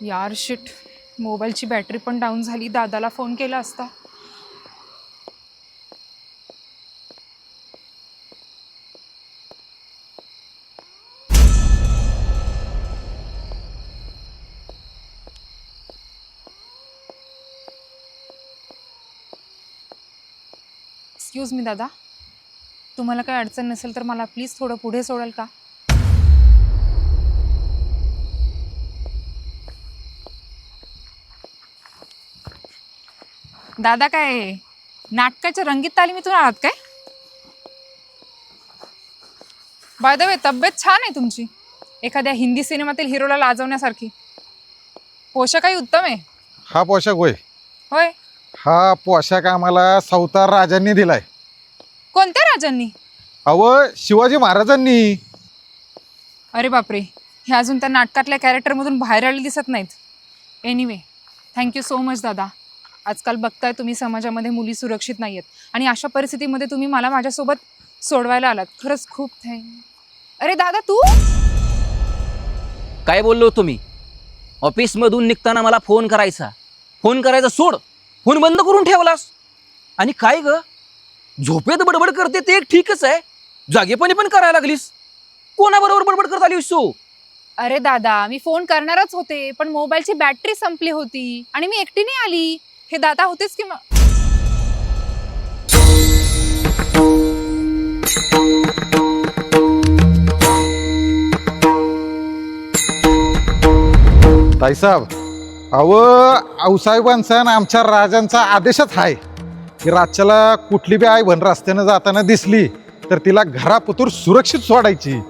यार शिट मोबाईलची बॅटरी पण डाऊन झाली. दादाला फोन केला असता. एक्सक्यूज मी दादा. तुम्हाला काही अडचण नसेल तर मला प्लीज थोडं पुढे सोडाल का? दादा काय नाटकाच्या रंगीत तालीमीतून आहात काय? बाय द वे तब्येत छान आहे तुमची. एखाद्या हिंदी सिनेमातील हिरोला लाजवण्यासारखी. पोषाखही उत्तम आहे? हा पोशाख होय. होय? हा पोशाख आम्हाला सावतार राजांनी दिलाय. कोणत्या राजांनी? अव शिवाजी महाराजांनी. अरे बापरे. हे अजून त्या नाटकातल्या कॅरेक्टरमधून बाहेर आले दिसत नाहीत. एनिवे थँक्यू सो मच दादा. आजकाल बघताय तुम्ही समाजामध्ये मुली सुरक्षित नाही आहेत आणि अशा परिस्थितीमध्ये तुम्ही मला माझ्यासोबत सोडवायला आलात. खरंच खूप थँक अरे दादा तू? काय बोललो तुम्ही ऑफिसमधून निघताना मला फोन करायचा. फोन करायचा सोड. फोन बंद करून ठेवलास. आणि काय ग? झोपेत बडबड करते ते एक ठीकच आहे. जागेपणी पण करायला लागलीस. कोणाबरोबर बडबड करत आलीस तू? अरे दादा मी फोन करणारच होते पण मोबाईलची बॅटरी संपली होती आणि मी एकटीने आली. हे दादा होतेच की मग? ताईसाहेब अव आऊसाहेबांचा आणि आमच्या राजांचा आदेशच आहे की राजच्याला कुठली बी आई भन रस्त्यानं जाताना दिसली तर तिला घरापतूर सुरक्षित सोडायची.